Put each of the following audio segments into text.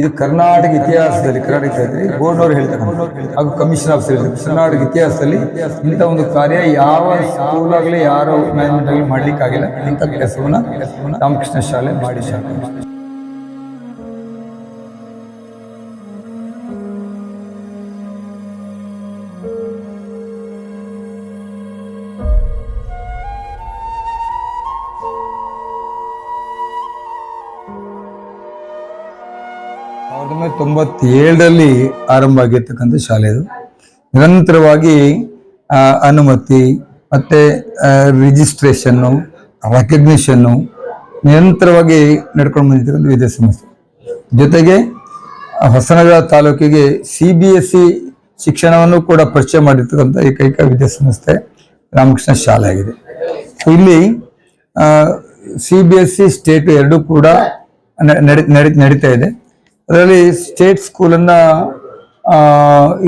ಇದು ಕರ್ನಾಟಕ ಇತಿಹಾಸದಲ್ಲಿ, ಕರ್ನಾಟಕ ಬೋರ್ಡ್ ಅವರು ಹೇಳ್ತಾರೆ ಹಾಗೂ ಕಮಿಷನ್ ಆಫ್ ಹೇಳ್ತಾರೆ. ಕರ್ನಾಟಕ ಇತಿಹಾಸದಲ್ಲಿ ಇಂಥ ಒಂದು ಕಾರ್ಯ ಯಾವ ಸ್ಕೂಲ್ ಆಗಲಿ ಯಾರೋ ಮ್ಯಾನೇಜ್ಮೆಂಟ್ ಆಗಲಿ ಮಾಡ್ಲಿಕ್ಕಾಗಿಲ್ಲ. ಇಂಥ ಕೆಲಸವನ್ನ ರಾಮಕೃಷ್ಣ ಶಾಲೆ ಮಾಡಿ ಶಾಲೆ. ಸಾವಿರದ ಒಂಬೈನೂರ ತೊಂಬತ್ತೇಳರಲ್ಲಿ ಆರಂಭ ಆಗಿರ್ತಕ್ಕಂಥ ಶಾಲೆ ಇದು ನಿರಂತರವಾಗಿ ಅನುಮತಿ, ಮತ್ತೆ ರಿಜಿಸ್ಟ್ರೇಷನ್ನು ರೆಕಗ್ನಿಷನ್ನು ನಿರಂತರವಾಗಿ ನಡ್ಕೊಂಡು ಬಂದಿರ್ತಕ್ಕಂಥ ವಿದ್ಯಾಸಂಸ್ಥೆ ಜೊತೆಗೆ ಹೊಸನಗರ ತಾಲೂಕಿಗೆ ಸಿ ಬಿ ಎಸ್ ಸಿ ಶಿಕ್ಷಣವನ್ನು ಕೂಡ ಪರಿಚಯ ಮಾಡಿರ್ತಕ್ಕಂಥ ಏಕೈಕ ವಿದ್ಯಾಸಂಸ್ಥೆ ರಾಮಕೃಷ್ಣ ಶಾಲೆ ಆಗಿದೆ. ಇಲ್ಲಿ C B S C state ಎರಡೂ ಕೂಡ ನಡೆ ನಡಿ- ನಡಿ- ನಡೀತಾ ಇದೆ. ಅದರಲ್ಲಿ ಸ್ಟೇಟ್ ಸ್ಕೂಲನ್ನ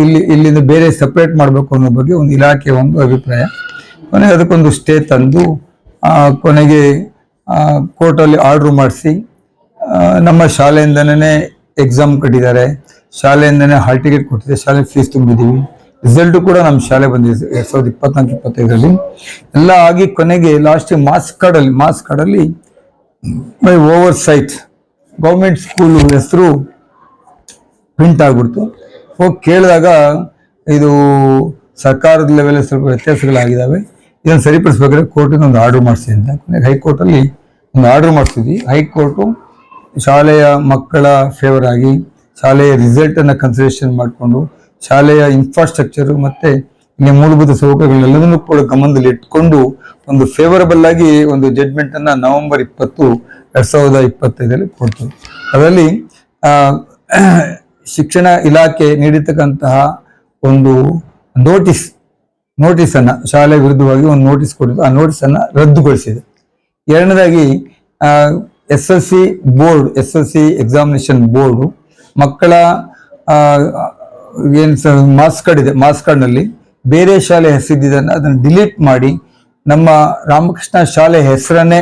ಇಲ್ಲಿ, ಇಲ್ಲಿಂದ ಬೇರೆ ಸಪ್ರೇಟ್ ಮಾಡಬೇಕು ಅನ್ನೋ ಬಗ್ಗೆ ಒಂದು ಇಲಾಖೆ ಒಂದು ಅಭಿಪ್ರಾಯ. ಕೊನೆಗೆ ಅದಕ್ಕೊಂದು ಸ್ಟೇ ತಂದು ಕೊನೆಗೆ ಕೋರ್ಟಲ್ಲಿ ಆರ್ಡ್ರ್ ಮಾಡಿಸಿ ನಮ್ಮ ಶಾಲೆಯಿಂದನೇ ಎಕ್ಸಾಮ್ ಕಟ್ಟಿದ್ದಾರೆ. ಶಾಲೆಯಿಂದನೇ ಹಾಲ್ ಟಿಕೆಟ್ ಕೊಟ್ಟಿದೆ ಶಾಲೆ ಫೀಸ್ ತುಂಬಿದ್ದೀವಿ. ರಿಸಲ್ಟು ಕೂಡ ನಮ್ಮ ಶಾಲೆ ಬಂದಿದೆ ಎರಡು ಸಾವಿರದ ಇಪ್ಪತ್ನಾಲ್ಕು, ಇಪ್ಪತ್ತೈದರಲ್ಲಿ. ಎಲ್ಲ ಆಗಿ ಕೊನೆಗೆ ಲಾಸ್ಟ್ ಮಾಸ್ಕ್ ಕಾರ್ಡಲ್ಲಿ ಮಾಸ್ಕ್ ಕಾರ್ಡಲ್ಲಿ by oversight government school ಹೆಸರು ಪ್ರಿಂಟ್ ಆಗ್ಬಿಡ್ತು. ಹೋಗಿ ಕೇಳಿದಾಗ ಇದು ಸರ್ಕಾರದ ಲೆವೆಲ್ ಸ್ವಲ್ಪ ವ್ಯತ್ಯಾಸಗಳಾಗಿದ್ದಾವೆ ಇದನ್ನು ಸರಿಪಡಿಸ್ಬೇಕಾದ್ರೆ ಕೋರ್ಟಿನ ಒಂದು ಆರ್ಡರ್ ಮಾಡಿಸಿ ಅಂತ. ಹೈಕೋರ್ಟಲ್ಲಿ ಒಂದು ಆರ್ಡರ್ ಮಾಡಿಸಿದ್ವಿ. ಹೈಕೋರ್ಟು ಶಾಲೆಯ ಮಕ್ಕಳ ಫೇವರ್ ಆಗಿ ಶಾಲೆಯ ರಿಸಲ್ಟನ್ನು ಕನ್ಸಿಡರೇಷನ್ ಮಾಡಿಕೊಂಡು ಶಾಲೆಯ ಇನ್ಫ್ರಾಸ್ಟ್ರಕ್ಚರು ಮತ್ತು ಇಲ್ಲಿ ಮೂಲಭೂತ ಸೌಕರ್ಯಗಳೆಲ್ಲದನ್ನು ಕೂಡ ಗಮನದಲ್ಲಿ ಇಟ್ಕೊಂಡು ಒಂದು ಫೇವರಬಲ್ ಆಗಿ ಒಂದು ಜಡ್ಮೆಂಟ್ ಅನ್ನ ನವೆಂಬರ್ ಇಪ್ಪತ್ತು, ಎರಡ್ ಸಾವಿರದ ಇಪ್ಪತ್ತೈದರಲ್ಲಿ ಕೊಡ್ತದೆ ಅದರಲ್ಲಿ ಶಿಕ್ಷಣ ಇಲಾಖೆ ನೀಡಿರ್ತಕ್ಕಂತಹ ಒಂದು ನೋಟಿಸ್ ನೋಟಿಸ್ ಅನ್ನ, ಶಾಲೆ ವಿರುದ್ಧವಾಗಿ ಒಂದು ನೋಟಿಸ್ ಕೊಟ್ಟಿದ್ದು. ಆ ನೋಟಿಸ್ ಅನ್ನ ರದ್ದುಗೊಳಿಸಿದೆ. ಎರಡನೇದಾಗಿ S L C board, S L C examination board ಮಕ್ಕಳ ಏನು ಮಾರ್ಕ್ಸ್ ಕಾರ್ಡ್ ಇದೆ. ಮಾರ್ಕ್ಸ್ ಕಾರ್ಡ್ನಲ್ಲಿ ಬೇರೆ ಶಾಲೆ ಹೆಸರಿದ್ದನ್ನು ಅದನ್ನು ಡಿಲೀಟ್ ಮಾಡಿ ನಮ್ಮ ರಾಮಕೃಷ್ಣ ಶಾಲೆ ಹೆಸರನ್ನೇ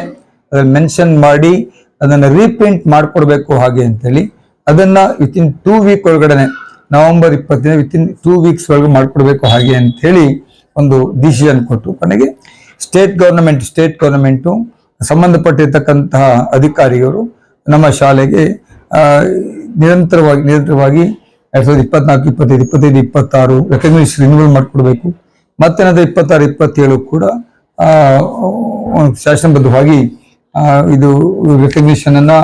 ಅದನ್ನು ಮೆನ್ಷನ್ ಮಾಡಿ ಅದನ್ನು ರೀಪ್ರಿಂಟ್ ಮಾಡಿಕೊಡ್ಬೇಕು ಹಾಗೆ ಅಂತೇಳಿ ಅದನ್ನು ವಿತಿನ್ ಟೂ ವೀಕ್ ಒಳಗಡೆ ನವೆಂಬರ್ ಇಪ್ಪತ್ತಿನ ವಿತಿನ್ ಟೂ ವೀಕ್ಸ್ ಒಳಗೆ ಮಾಡಿಕೊಡ್ಬೇಕು ಹಾಗೆ ಅಂತೇಳಿ ಒಂದು ಡಿಸಿಷನ್ ಕೊಟ್ಟು ಕೊನೆಗೆ ಸ್ಟೇಟ್ ಗೌರ್ನಮೆಂಟ್ ಸ್ಟೇಟ್ ಗೌರ್ನಮೆಂಟು ಸಂಬಂಧಪಟ್ಟಿರ್ತಕ್ಕಂತಹ ಅಧಿಕಾರಿಗಳು ನಮ್ಮ ಶಾಲೆಗೆ ನಿರಂತರವಾಗಿ ನಿರಂತರವಾಗಿ ಎರಡ್ ಸಾವಿರದ ಇಪ್ಪತ್ನಾಲ್ಕು, ಇಪ್ಪತ್ತೈದು ಇಪ್ಪತ್ತೈದು, ಇಪ್ಪತ್ತಾರು ರೆಕಗ್ನಿಷನ್ ರಿನ್ಯೂವಲ್ ಮಾಡಿಕೊಡ್ಬೇಕು. ಮತ್ತೆ ನಂತರ ಇಪ್ಪತ್ತಾರು, ಇಪ್ಪತ್ತೇಳು ಕೂಡ ಒಂದು ಶಾಸನಬದ್ಧವಾಗಿ ಇದು ರೆಕಗ್ನಿಷನ್ ಅನ್ನ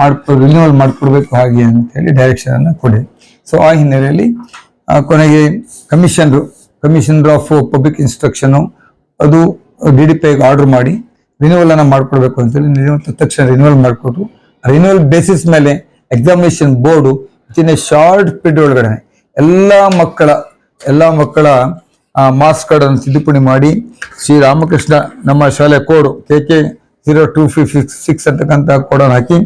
ಮಾಡ್ಕೊ ರಿನ್ಯೂವಲ್ ಮಾಡಿಕೊಡ್ಬೇಕು ಹಾಗೆ ಅಂತ ಹೇಳಿ ಡೈರೆಕ್ಷನ್ ಅನ್ನ ಕೊಡಿ. ಸೊ ಆ ಹಿನ್ನೆಲೆಯಲ್ಲಿ ಕೊನೆಗೆ commissioner commissioner of public instruction ಅದು ಡಿ ಡಿ ಪಿ ಆರ್ಡರ್ ಮಾಡಿ ರಿನ್ಯೂವಲ್ ಅನ್ನ ಮಾಡ್ಕೊಡ್ಬೇಕು ಅಂತೇಳಿ ತಕ್ಷಣ ರಿನ್ಯೂವಲ್ ಮಾಡಿಕೊಟ್ರು. ರಿನ್ಯೂವಲ್ ಬೇಸಿಸ್ ಮೇಲೆ examination board a short period ಒಳಗಡೆ ಎಲ್ಲ ಮಕ್ಕಳ ಎಲ್ಲ ಮಕ್ಕಳ ಮಾಸ್ ಕಾರ್ಡ್ ಅನ್ನು ತಿದ್ದುಪಡಿ ಮಾಡಿ ಶ್ರೀ ರಾಮಕೃಷ್ಣ ನಮ್ಮ ಶಾಲೆ code K K zero two fifty six ಅಂತಕ್ಕಂಥ ಕೋಡನ್ನು ಹಾಕಿ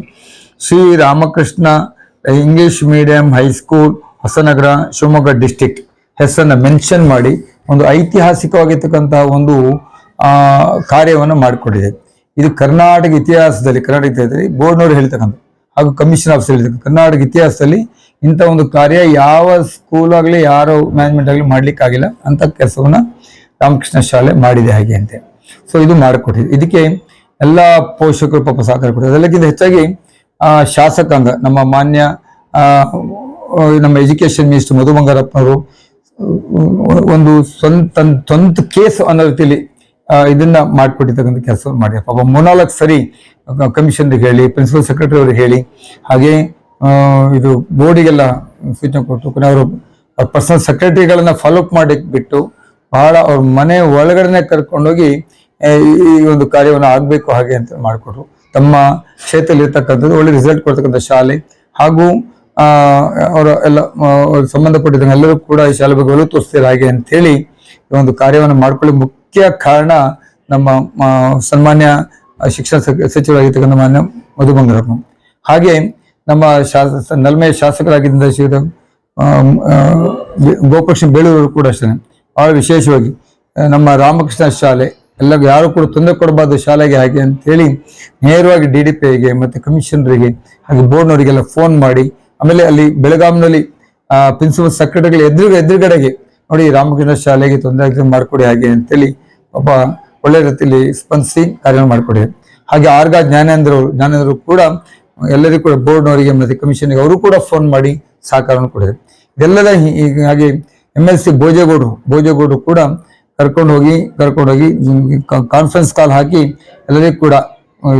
Shri Ramakrishna English medium high school Hosanagara, Shivamogga district ಹೆಸರನ್ನು ಮೆನ್ಷನ್ ಮಾಡಿ ಒಂದು ಐತಿಹಾಸಿಕವಾಗಿರ್ತಕ್ಕಂತಹ ಒಂದು ಕಾರ್ಯವನ್ನು ಮಾಡಿಕೊಂಡಿದೆ ಇದು ಕರ್ನಾಟಕ ಇತಿಹಾಸದಲ್ಲಿ ಕರ್ನಾಟಕ ಇತಿಹಾಸದಲ್ಲಿ ಬೋರ್ಡ್ನವರು ಹೇಳ್ತಕ್ಕಂಥ ಹಾಗೂ ಕಮಿಷನ್ ಆಫೀಸರ್ ಕರ್ನಾಟಕ ಇತಿಹಾಸದಲ್ಲಿ ಇಂಥ ಒಂದು ಕಾರ್ಯ ಯಾವ ಸ್ಕೂಲ್ ಆಗಲಿ, ಯಾರೋ ಮ್ಯಾನೇಜ್ಮೆಂಟ್ ಆಗಲಿ ಮಾಡ್ಲಿಕ್ಕಾಗಿಲ್ಲ ಅಂತ ಕೆಲಸವನ್ನ ರಾಮಕೃಷ್ಣ ಶಾಲೆ ಮಾಡಿದೆ ಹಾಗೆ ಅಂತೆ. ಸೊ ಇದು ಮಾಡಿಕೊಟ್ಟಿದೆ ಇದಕ್ಕೆ ಎಲ್ಲ ಪೋಷಕರು, ಪಾಪ ಸಹಕಾರ ಕೊಟ್ಟಿದ್ದಾರೆ. ಅದಕ್ಕಿಂತ ಹೆಚ್ಚಾಗಿ ಶಾಸಕಾಂಗ, ನಮ್ಮ ಮಾನ್ಯ ನಮ್ಮ ಎಜುಕೇಶನ್ ಮಿನಿಸ್ಟರ್ ಮಧು ಬಂಗಾರಪ್ಪನವರು ಒಂದು ಸ್ವಂತ ಸ್ವಂತ ಕೇಸ್ ಅನ್ನೋ ರೀತಿಯಲ್ಲಿ ಇದನ್ನ ಮಾಡಿಕೊಟ್ಟಿರ್ತಕ್ಕಂಥ ಕೆಲಸ ಮಾಡಿ. ಪಾಪ ಮೂರ್ನಾಲ್ಕು ಸರಿ ಕಮಿಷನ್ ಹೇಳಿ ಪ್ರಿನ್ಸಿಪಲ್ ಸೆಕ್ರೆಟರಿ ಅವ್ರಿಗೆ ಹೇಳಿ, ಹಾಗೆ ಇದು ಬೋರ್ಡಿಗೆಲ್ಲ ಸೂಚನೆ ಕೊಟ್ಟು ಅವರು ಪರ್ಸನಲ್ ಸೆಕ್ರೆಟರಿಗಳನ್ನ ಫಾಲೋ ಅಪ್ ಮಾಡಿ ಬಿಟ್ಟು, ಬಹಳ ಅವ್ರ ಮನೆ ಒಳಗಡೆನೆ ಕರ್ಕೊಂಡೋಗಿ ಈ ಒಂದು ಕಾರ್ಯವನ್ನು ಆಗ್ಬೇಕು ಹಾಗೆ ಅಂತ ಮಾಡಿಕೊಟ್ರು. ತಮ್ಮ ಕ್ಷೇತ್ರದಲ್ಲಿ ಇರ್ತಕ್ಕಂಥದ್ದು ಒಳ್ಳೆ ರಿಸಲ್ಟ್ ಕೊಡ್ತಕ್ಕಂಥ ಶಾಲೆ, ಹಾಗೂ ಅವರ ಎಲ್ಲ ಸಂಬಂಧಪಟ್ಟಿದ್ದಂಗೆ ಎಲ್ಲರೂ ಕೂಡ ಈ ಶಾಲೆ ಬಗ್ಗೆ ಒಲವು ತೋರಿಸ್ತಾರೆ ಹಾಗೆ ಅಂತ ಹೇಳಿ ಈ ಒಂದು ಕಾರ್ಯವನ್ನು ಮಾಡ್ಕೊಳ್ಳಿ ಮುಖ್ಯ ಕಾರಣ ನಮ್ಮ ಸನ್ಮಾನ್ಯ ಶಿಕ್ಷಣ ಸಚಿವ- ಸಚಿವರಾಗಿರ್ತಕ್ಕಂಥ ಮಾನ್ಯ ಮಧು ಬಂಗಾರಪ್ಪ ಹಾಗೆ ನಮ್ಮ ಶಾಸ ನಲ್ಮೆ ಶಾಸಕರಾಗಿದ್ದ ಶ್ರೀ ಗೋಪಕೃಷ್ಣ ಬೇಳೂರು ಕೂಡ ಅಷ್ಟೇ. ಭಾಳ ವಿಶೇಷವಾಗಿ ನಮ್ಮ ರಾಮಕೃಷ್ಣ ಶಾಲೆ, ಎಲ್ಲ ಯಾರು ಕೂಡ ತೊಂದರೆ ಕೊಡಬಾರ್ದು ಶಾಲೆಗೆ ಹಾಗೆ ಅಂತ ಹೇಳಿ ನೇರವಾಗಿ ಡಿ ಡಿ ಪಿಗೆ ಮತ್ತೆ ಕಮಿಷನರಿಗೆ ಹಾಗೆ ಬೋರ್ಡ್ನವರಿಗೆಲ್ಲ ಫೋನ್ ಮಾಡಿ, ಆಮೇಲೆ ಅಲ್ಲಿ ಬೆಳಗಾಂನಲ್ಲಿ ಪ್ರಿನ್ಸಿಪಲ್ ಸೆಕ್ರೆಟರಿಗಳ ಎದುರು, ಎದುರುಗಡೆಗೆ ನೋಡಿ ರಾಮಕೃಷ್ಣ ಶಾಲೆಗೆ ತೊಂದರೆ ಆಗ್ತದೆ ಮಾಡ್ಕೊಡಿ ಹಾಗೆ ಅಂತೇಳಿ ಒಬ್ಬ ಒಳ್ಳೆ ರೀತಿಯಲ್ಲಿ ಸ್ಪಂದಿಸಿ ಕಾರ್ಯ ಮಾಡಿಕೊಡಿ. ಹಾಗೆ ಆರ್ಗ ಜ್ಞಾನೇಂದ್ರ ಜ್ಞಾನೇಂದ್ರ ಕೂಡ ಎಲ್ಲರಿಗೂ ಕೂಡ ಬೋರ್ಡ್ನವರಿಗೆ ಮತ್ತೆ ಕಮಿಷನ್ಗೆ ಅವರು ಕೂಡ ಫೋನ್ ಮಾಡಿ ಸಹಕಾರವನ್ನು ಕೊಡಿದೆ ಇದೆಲ್ಲದ ಹೀಗೆ- ಎಂ ಎಲ್ ಸಿ ಭೋಜೇಗೌಡರು ಭೋಜೇಗೌಡರು ಕೂಡ ಕರ್ಕೊಂಡು ಹೋಗಿ ಕರ್ಕೊಂಡು ಹೋಗಿ ಕಾನ್ಫರೆನ್ಸ್ ಕಾಲ್ ಹಾಕಿ ಎಲ್ಲರಿಗೂ ಕೂಡ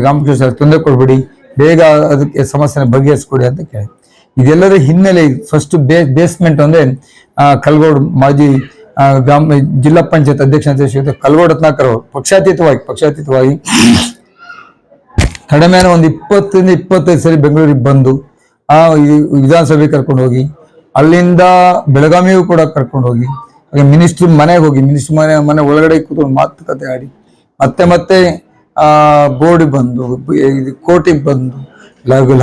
ರಾಮಕೃಷ್ಣ ತೊಂದರೆ ಕೊಡಬೇಡಿ, ಬೇಗ ಅದಕ್ಕೆ ಸಮಸ್ಯೆನ ಬಗೆಹರಿಸ್ಕೊಡಿ ಅಂತ ಕೇಳಿ. ಇದೆಲ್ಲದರ ಹಿನ್ನೆಲೆ ಫಸ್ಟ್ ಬೇಸ್ಮೆಂಟ್ ಅಂದ್ರೆ ಕಲ್ಗೌಡ್ ಮಾಜಿ ಗ್ರಾಮ, ಜಿಲ್ಲಾ ಪಂಚಾಯತ್ ಅಧ್ಯಕ್ಷ ಶ್ರೀಯುತ ಕಲ್ಗೋಡ್ ರತ್ನಾಕರ್ ಪಕ್ಷಾತೀತವಾಗಿ ಪಕ್ಷಾತೀತವಾಗಿ ಕಡಿಮೆ ಒಂದು ಇಪ್ಪತ್ತರಿಂದ ಇಪ್ಪತ್ತೈದು ಸರಿ ಬೆಂಗಳೂರಿಗೆ ಬಂದು ಆ ವಿಧಾನಸಭೆ ಕರ್ಕೊಂಡು ಹೋಗಿ, ಅಲ್ಲಿಂದ ಬೆಳಗಾವಿಗೂ ಕೂಡ ಕರ್ಕೊಂಡು ಹೋಗಿ, ಹಾಗೆ ಮಿನಿಸ್ಟ್ರ್ ಮನೆಗೆ ಹೋಗಿ, ಮಿನಿಸ್ಟ್ರ್ ಮನೆ ಮನೆ ಒಳಗಡೆ ಕೂತ್ಕೊಂಡು ಮಾತುಕತೆ ಆಡಿ, ಮತ್ತೆ ಮತ್ತೆ ಆ, ಬೋರ್ಡ್ ಬಂದು ಕೋರ್ಟಿಗೆ ಬಂದು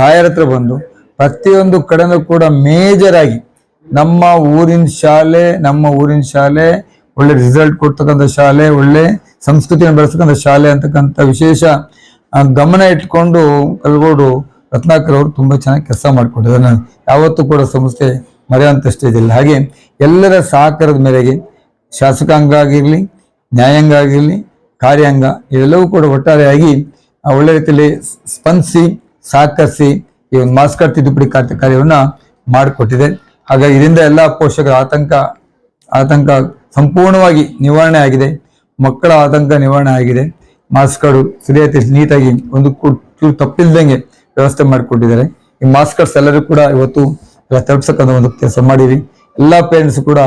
ಲಾಯರ್ ಹತ್ರ ಬಂದು, ಪ್ರತಿಯೊಂದು ಕಡೆನೂ ಕೂಡ ಮೇಜರ್ ಆಗಿ ನಮ್ಮ ಊರಿನ ಶಾಲೆ, ನಮ್ಮ ಊರಿನ ಶಾಲೆ, ಒಳ್ಳೆ ರಿಸಲ್ಟ್ ಕೊಡ್ತಕ್ಕಂಥ ಶಾಲೆ, ಒಳ್ಳೆ ಸಂಸ್ಕೃತಿಯನ್ನು ಬೆಳೆಸ್ತಕ್ಕಂಥ ಶಾಲೆ ಅಂತಕ್ಕಂಥ ವಿಶೇಷ ಗಮನ ಇಟ್ಕೊಂಡು ಕಲ್ಗೋಡು ರತ್ನಾಕರ್ ಅವರು ತುಂಬಾ ಚೆನ್ನಾಗಿ ಕೆಲಸ ಮಾಡಿಕೊಂಡಿದ್ದಾರೆ. ನಾನು ಯಾವತ್ತೂ ಕೂಡ ಸಂಸ್ಥೆ ಮರೆಯುವಂತ ಇದಿಲ್ಲ. ಹಾಗೆ ಎಲ್ಲರ ಸಹಕಾರದ ಮೇರೆಗೆ ಶಾಸಕಾಂಗ ಆಗಿರಲಿ ನ್ಯಾಯಾಂಗ ಆಗಿರಲಿ ಕಾರ್ಯಾಂಗ ಇವೆಲ್ಲವೂ ಕೂಡ ಒಟ್ಟಾರೆಯಾಗಿ ಒಳ್ಳೆ ರೀತಿಯಲ್ಲಿ ಸ್ಪಂದಿಸಿ, ಸಹಕರಿಸಿ ಈ ಒಂದು ಮಾಸ್ಕರ್ ತಿದ್ದುಪಡಿ ಕಾರ್ಯ ಕಾರ್ಯವನ್ನ ಮಾಡಿಕೊಟ್ಟಿದೆ. ಹಾಗಾಗಿ ಇದರಿಂದ ಎಲ್ಲ ಪೋಷಕರ ಆತಂಕ ಆತಂಕ ಸಂಪೂರ್ಣವಾಗಿ ನಿವಾರಣೆ ಆಗಿದೆ. ಮಕ್ಕಳ ಆತಂಕ ನಿವಾರಣೆ ಆಗಿದೆ. ಮಾಸ್ಕ್ಗಳು ಸರಿಯಾಗಿ ನೀಟಾಗಿ ಒಂದು ಚೂರು ತಪ್ಪಿಲ್ದಂಗೆ ವ್ಯವಸ್ಥೆ ಮಾಡಿಕೊಟ್ಟಿದ್ದಾರೆ. ಈ ಮಾಸ್ಕರ್ಸ್ ಎಲ್ಲರೂ ಕೂಡ ಇವತ್ತು ತಲುಪಿಸಕ್ಕಂಥ ಒಂದು ಕೆಲಸ ಮಾಡಿರಿ. ಎಲ್ಲ ಪೇರೆಂಟ್ಸ್ ಕೂಡ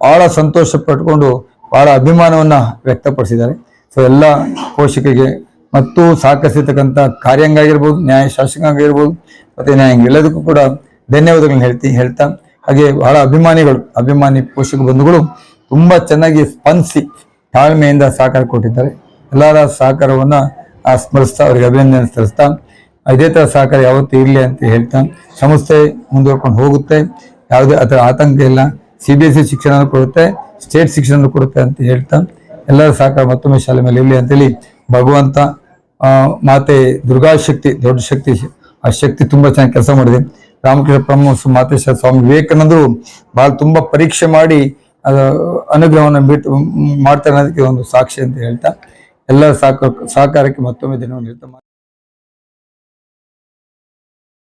ಬಹಳ ಸಂತೋಷ ಪಟ್ಕೊಂಡು ಬಹಳ ಅಭಿಮಾನವನ್ನು ವ್ಯಕ್ತಪಡಿಸಿದ್ದಾರೆ. ಸೊ ಎಲ್ಲ ಪೋಷಕರಿಗೆ ಮತ್ತು ಸಹಕರಿಸಿರ್ತಕ್ಕಂಥ ಕಾರ್ಯಾಂಗ ಆಗಿರ್ಬೋದು, ನ್ಯಾಯ ಶಾಸಕಾಂಗ ಆಗಿರ್ಬೋದು, ಮತ್ತು ನ್ಯಾಯಾಂಗ ಎಲ್ಲದಕ್ಕೂ ಕೂಡ ಧನ್ಯವಾದಗಳನ್ನ ಹೇಳ್ತೀನಿ ಹೇಳ್ತಾ ಹಾಗೆ ಬಹಳ ಅಭಿಮಾನಿಗಳು ಅಭಿಮಾನಿ ಪೋಷಕ ಬಂಧುಗಳು ತುಂಬಾ ಚೆನ್ನಾಗಿ ಸ್ಪಂದಿಸಿ ತಾಳ್ಮೆಯಿಂದ ಸಹಕಾರ ಕೊಟ್ಟಿದ್ದಾರೆ. ಎಲ್ಲರ ಸಹಕಾರವನ್ನ ಆ, ಸ್ಮರಿಸ್ತಾ ಅವರಿಗೆ ಅಭಿನಂದನೆ ಸಲ್ಲಿಸ್ತಾ ಇದೇ ತರ ಸಹಕಾರ ಯಾವತ್ತೂ ಇರಲಿ ಅಂತ ಹೇಳ್ತಾ ಸಂಸ್ಥೆ ಮುಂದುವರ್ಕೊಂಡು ಹೋಗುತ್ತೆ. ಯಾವುದೇ ಅದರ ಆತಂಕ ಇಲ್ಲ. ಸಿ ಬಿ ಎಸ್ ಸಿ ಶಿಕ್ಷಣ ಕೊಡುತ್ತೆ ಸ್ಟೇಟ್ ಶಿಕ್ಷಣ ಕೊಡುತ್ತೆ ಅಂತ ಹೇಳ್ತಾ ಎಲ್ಲರ ಸಹಕಾರ ಮತ್ತೊಮ್ಮೆ ಶಾಲೆ ಮೇಲೆ ಇರಲಿ ಅಂತೇಳಿ ಭಗವಂತ ಆ, ಮಾತೆ ದುರ್ಗಾಶಕ್ತಿ ದೊಡ್ಡ ಶಕ್ತಿ ಆ ಶಕ್ತಿ ತುಂಬಾ ಚೆನ್ನಾಗಿ ಕೆಲಸ ಮಾಡಿದೆ. ರಾಮಕೃಷ್ಣ ಪರಮಹಂಸ ಮಾತೇಶ್ವರ ಸ್ವಾಮಿ ವಿವೇಕಾನಂದರು ಬಹಳ ತುಂಬಾ ಪರೀಕ್ಷೆ ಮಾಡಿ ಅದು ಅನುಗ್ರಹವನ್ನು ಬಿಟ್ಟು ಮಾಡ್ತಾರೆ ಅನ್ನೋದಕ್ಕೆ ಒಂದು ಸಾಕ್ಷಿ ಅಂತ ಹೇಳ್ತಾ ಎಲ್ಲರ ಸಾಕ ಸಹಕಾರಕ್ಕೆ ಮತ್ತೊಮ್ಮೆ ದಿನವನ್ನು ಹೇಳ್ತಾ